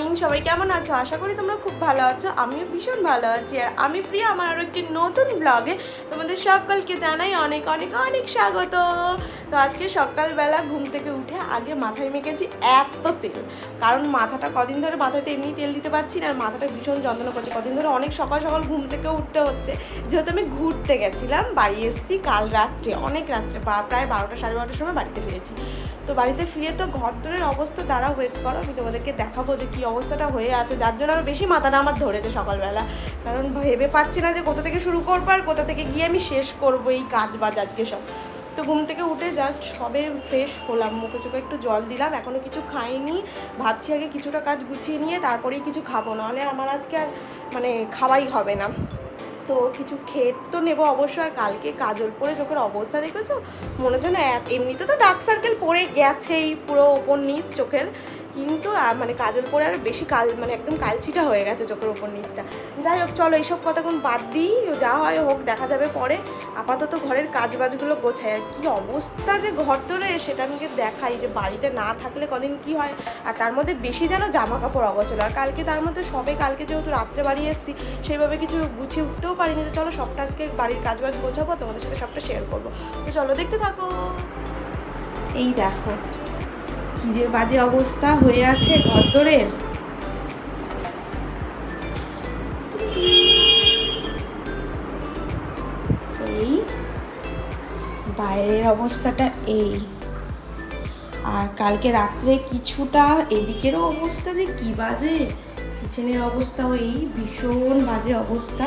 Morning, সবাই কেমন আছো? আশা করি তোমরা খুব ভালো আছো, আমিও ভীষণ ভালো আছি। আর আমি প্রিয়া, আমার আরও একটি নতুন ব্লগে তোমাদের সকলকে জানাই অনেক অনেক অনেক স্বাগত। তো আজকে সকালবেলা ঘুম থেকে উঠে আগে মাথায় মেখেছি এত তেল। কারণ মাথাটা কদিন ধরে মাথাতে এমনি তেল দিতে পারছি না, আর মাথাটা ভীষণ যন্ত্রণা করছে। কদিন ধরে অনেক সকাল সকাল ঘুম থেকে উঠতে হচ্ছে। যেহেতু আমি ঘুরতে গেছিলাম, বাড়ি এসেছি কাল রাত্রে, অনেক রাত্রে প্রায় বারোটা, সাড়ে বারোটার সময় বাড়িতে ফিরেছি। তো বাড়িতে ফিরে তো ঘর দরের অবস্থা তারা ওয়েট করো, আমি তোমাদেরকে দেখাবো যে কী অবস্থাটা হয়ে আছে, যার জন্য আরও বেশি মাথাটা আমার ধরেছে সকালবেলা। কারণ ভেবে পাচ্ছি না যে কোথা থেকে শুরু করব আর কোথা থেকে গিয়ে আমি শেষ করব এই কাজ বাজ আজকে সব। তো ঘুম থেকে উঠে জাস্ট সবে ফ্রেশ হলাম, মুখে চোখে একটু জল দিলাম এখনও কিছু খাইনি। ভাবছি আগে কিছুটা কাজ গুছিয়ে নিয়ে তারপরেই কিছু খাব, নাহলে আমার আজকে আর মানে খাওয়াই হবে না। তো কিছু খেয়ে তো নেব অবশ্য, আর কালকে কাজল পরে চোখের অবস্থা দেখেছ? মনে হচ্ছে না এমনিতে তো ডার্ক সার্কেল পড়ে গেছেই, পুরো ওপর নিচ চোখের। কিন্তু মানে কাজল পরে আর বেশি কাল মানে একদম কালচিটা হয়ে গেছে চোখের ওপর নিচটা। যাই হোক, চলো এইসব কথা কোন বাদ দিই, যা হয় হোক, দেখা যাবে পরে। আপাতত ঘরের কাজ বাজগুলো গোছায় আর কী অবস্থা যে ঘর ধরে সেটা আমাকে দেখাই যে বাড়িতে না থাকলে কদিন কি হয়। আর তার মধ্যে বেশি যেন জামা কাপড় অগোছলো। আর কালকে তার মধ্যে সবে কালকে যেহেতু রাত্রে বাড়ি এসেছি, সেইভাবে কিছু গুছিয়ে উঠতেও পারিনি। তো চলো সবটা আজকে বাড়ির কাজ বাজ গোছাবো, তোমাদের সাথে সবটা শেয়ার করব। তো চলো, দেখতে থাকো। এই দেখো কি যে বাজে অবস্থা হয়ে আছে ঘর দরের? এই, বাইরের অবস্থাটা এই। আর কালকে রাত্রে কিছুটা এদিকেরও অবস্থা যে কি বাজে কিচেনের অবস্থাও এই, ভীষণ বাজে অবস্থা।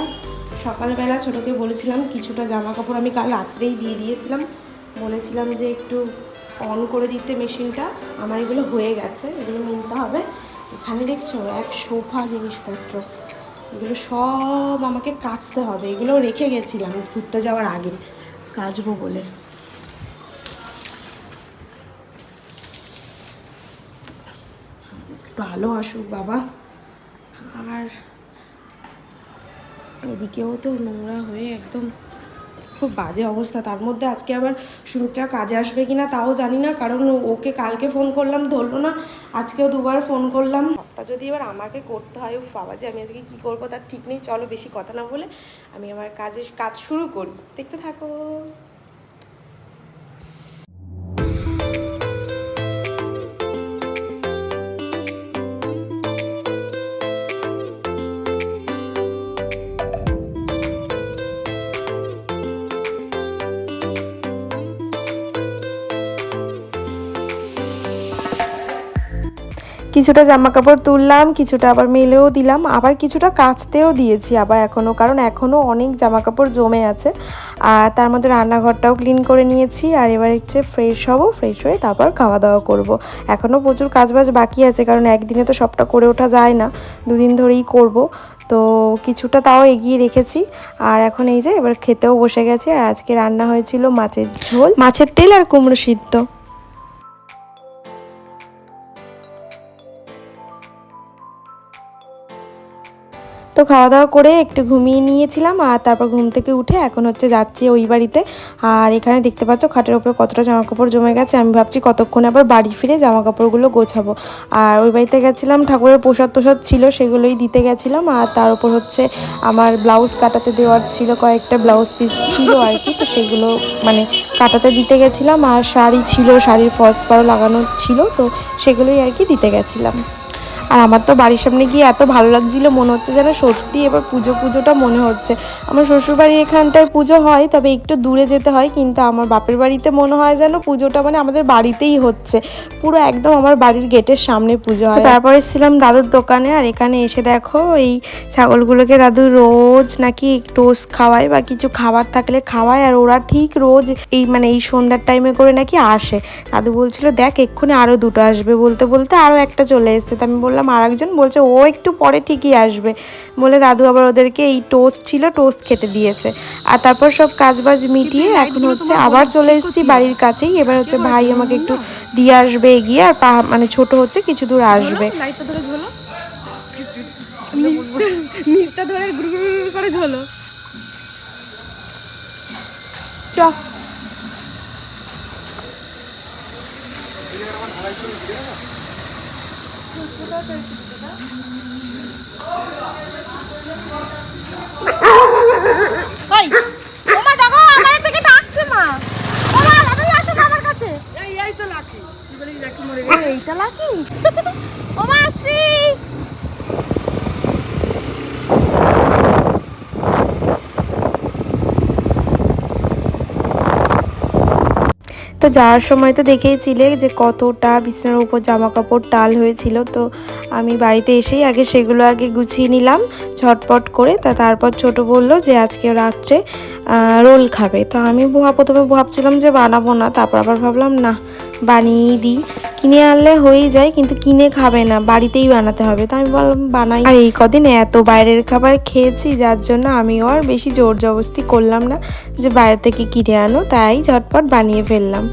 সকালবেলা ছোটোকে বলেছিলাম, কিছুটা জামা কাপড় আমি কাল রাত্রেই দিয়ে দিয়েছিলাম। বলেছিলাম যে একটু অন করে দিতে মেশিনটা। আমার এগুলো হয়ে গেছে, এগুলো নিতে হবে। এখানে দেখছ, এক সোফা জিনিসপত্র। এগুলো সব আমাকে কাচতে হবে। এগুলো রেখে গেছিলাম ঘুরতে যাওয়ার আগে। কাচবো বলে। একটু আসুক বাবা। আর এদিকেও তো নোংরা হয়ে একদম খুব বাজে অবস্থা। তার মধ্যে আজকে আবার সুমিত্রা কাজে আসবে কিনা তাও জানি না, কারণ ওকে কালকে ফোন করলাম, ধরলো না, আজকেও দুবার ফোন করলাম। সবটা যদি এবার আমাকে করতে হয়, উফ বাবা যে আমি আজকে কী করব, তার ঠিক নেই, চলো বেশি কথা না বলে আমি আমার কাজে কাজ শুরু করি। দেখতে থাকো। কিছুটা জামা কাপড় তুললাম, কিছুটা আবার মেলেও দিলাম, আবার কিছুটা কাচতেও দিয়েছি আবার এখনও কারণ এখনও অনেক জামা কাপড় জমে আছে। আর তার মধ্যে রান্নাঘরটাও ক্লিন করে নিয়েছি আর এবার হচ্ছে ফ্রেশ হব ফ্রেশ হয়ে তারপর খাওয়া দাওয়া করব। এখনও প্রচুর কাজবাজ বাকি আছে, কারণ একদিনে তো সবটা করে ওঠা যায় না, দুদিন ধরেই করব। তো কিছুটা তাও এগিয়ে রেখেছি। আর এখন এই যে এবার খেতেও বসে গেছি, আর আজকে রান্না হয়েছিল মাছের ঝোল। মাছের তেল আর কুমড়ো সিদ্ধ। তো খাওয়া দাওয়া করে একটু ঘুমিয়ে নিয়েছিলাম আর তারপর ঘুম থেকে উঠে এখন হচ্ছে যাচ্ছি ওই বাড়িতে। আর এখানে দেখতে পাচ্ছ খাটের উপরে কতটা জামা কাপড় জমে গেছে। আমি ভাবছি কতক্ষণে আবার বাড়ি ফিরে জামা কাপড়গুলো গোছাবো। আর ওই বাড়িতে গেছিলাম, ঠাকুরের প্রসাদ তোষাদ ছিল, সেগুলোই দিতে গেছিলাম। আর তার উপর হচ্ছে আমার ব্লাউজ কাটাতে দেওয়ার ছিল কয়েকটা ব্লাউজ পিস ছিল আর কি, তো সেগুলো মানে কাটাতে দিতে গেছিলাম। আর শাড়ি ছিল, শাড়ির ফলস পাড়ও লাগানো ছিল, তো সেগুলোই আর কি দিতে গেছিলাম। আর আমার তো বাড়ির সামনে গিয়ে এত ভালো লাগছিল, মনে হচ্ছে যেন সত্যি এবার পুজো পুজোটা মনে হচ্ছে। আমার শ্বশুরবাড়ির এখানটায় পুজো হয়, তবে একটু দূরে যেতে হয়, কিন্তু আমার বাপের বাড়িতে মনে হয় যেন পুজোটা মানে আমাদের বাড়িতেই হচ্ছে। পুরো একদম আমার বাড়ির গেটের সামনে পুজো হয়। তারপরে এসেছিলাম দাদুর দোকানে, আর এখানে এসে দেখো এই ছাগলগুলোকে দাদু রোজ নাকি টোস্ট খাওয়ায় বা কিছু খাবার থাকলে খাওয়ায়, আর ওরা ঠিক রোজ এই মানে এই সন্ধ্যার টাইমে করে নাকি আসে। দাদু বলছিল, দেখ, এক্ষুনি আরও দুটো আসবে, বলতে বলতে আরও একটা চলে এসছে। তো আমি বললাম আর একজন বলছে ও একটু পরে ঠিকই আসবে। বলে দাদু আবার ওদেরকে এই টোস্ট ছিল টোস্ট খেতে দিয়েছে। আর তারপর সব কাজবাজ মিটিয়ে এখন হচ্ছে আবার চলে এসেছি বাড়ির কাছেই। এবার হচ্ছে ভাই আমাকে একটু দিয়ে আসবে এগিয়ে আর পা মানে ছোট হচ্ছে কিছু দূর আসবে। ধরে ঝোলো। ধরে গুড় গুড় গুড় করে ঝোলো চ ওই ওমা দেখো আমার থেকে ডাকছে মা ওমা দাদাই আসো না আমার কাছে এই এই তো লাকি কি বলি লাকি মরে ও, এইটা লাকি ওমা আসি তো যাওয়ার সময় তো দেখেইছিলে যে কতটা বিছানার উপর জামা কাপড় টাল হয়েছিল। তো আমি বাড়িতে এসেই আগে সেগুলো আগে গুছিয়ে নিলাম, ঝটপট করে। তা তারপর ছোট বলল যে আজকে রাত্রে রোল খাবে। তো আমি প্রথমে ভাবছিলাম যে বানাবো না, তারপর আবার ভাবলাম না বানিয়েই দিই। কিনে আনলে হয়েই যায়, কিন্তু কিনে খাবে না, বাড়িতেই বানাতে হবে। তাই আমি বললাম, বানাই। আর এই কদিন এত বাইরের খাবার খেয়েছি, যার জন্য আমি আর বেশি জোর জবস্তি করলাম না যে বাইরে থেকে কিনে আনো, তাই ঝটপট বানিয়ে ফেললাম।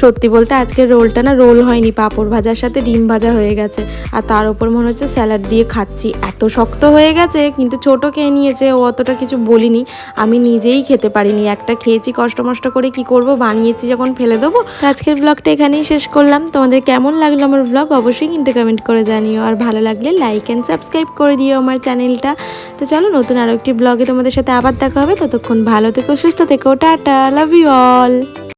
সত্যি বলতে আজকের রোলটা না রোল হয়নি, পাঁপড় ভাজার সাথে ডিম ভাজা হয়ে গেছে। আর তার উপর মনে হচ্ছে স্যালাড দিয়ে খাচ্ছি। এত শক্ত হয়ে গেছে, কিন্তু ছোট খেয়ে নিয়েছে, ও অতটা কিছু বলিনি। আমি নিজেই খেতে পারিনি। একটা খেয়েছি কষ্ট মষ্ট করে কি করব, বানিয়েছি যখন ফেলে দেবো। আজকের ব্লগটা এখানেই শেষ করলাম। তোমাদের কেমন লাগল আমার ব্লগ? অবশ্যই কিন্তু কমেন্ট করে জানিও। আর ভালো লাগলে লাইক অ্যান্ড সাবস্ক্রাইব করে দিও আমার চ্যানেলটা তো চলো, নতুন আরও একটি ব্লগে তোমাদের সাথে আবার দেখা হবে। ততক্ষণ ভালো থেকো, সুস্থ থেকো, টাটা লাভ ইউ অল